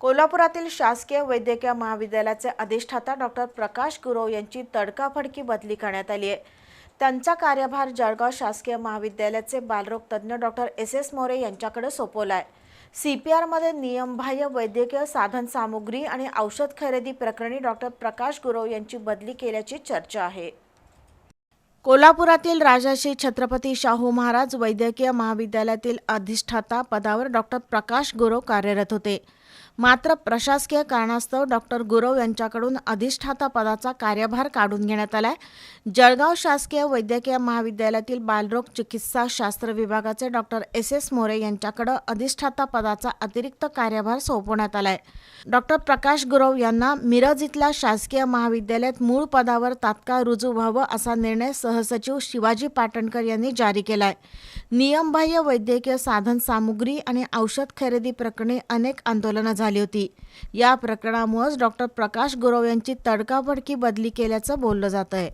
कोल्हापुरातील शासकीय वैद्यकीय महाविद्यालयाचे अधिष्ठाता डॉक्टर प्रकाश गुरव यांची तडकाफडकी बदली करण्यात आली आहे. त्यांचा कार्यभार जळगाव शासकीय महाविद्यालयाचे बालरोग तज्ज्ञ डॉक्टर एस एस मोरे यांच्याकडे सोपवला आहे सी पी आरमध्ये नियमबाह्य वैद्यकीय साधन सामुग्री आणि औषध खरेदी प्रकरणी डॉक्टर प्रकाश गुरव यांची बदली केल्याची चर्चा आहे. कोल्हापुरातील राजर्षी छत्रपती शाहू महाराज वैद्यकीय महाविद्यालयातील अधिष्ठाता पदावर डॉक्टर प्रकाश गुरव कार्यरत होते. मात्र प्रशासकीय कारणास्तव डॉक्टर गुरव यांच्याकडून अधिष्ठाता पदाचा कार्यभार काढून घेण्यात आलाय. जळगाव शासकीय वैद्यकीय महाविद्यालयातील बालरोग चिकित्सा शास्त्र विभागाचे डॉक्टर एस एस मोरे यांच्याकडे अधिष्ठाता पदाचा अतिरिक्त कार्यभार सोपवण्यात आलाय. डॉक्टर प्रकाश गुरव यांना मिरज इथल्या शासकीय महाविद्यालयात मूळ पदावर तात्काळ रुजू व्हावं असा निर्णय सहसचिव शिवाजी पाटणकर यांनी जारी केलाय. नियमबाह्य वैद्यकीय साधन सामुग्री आणि औषध खरेदी प्रकरणी अनेक आंदोलनं झाली होती. या प्रकरणामुळेच डॉक्टर प्रकाश गुरव यांची तडकाफडकी बदली केल्याचं बोललं जात आहे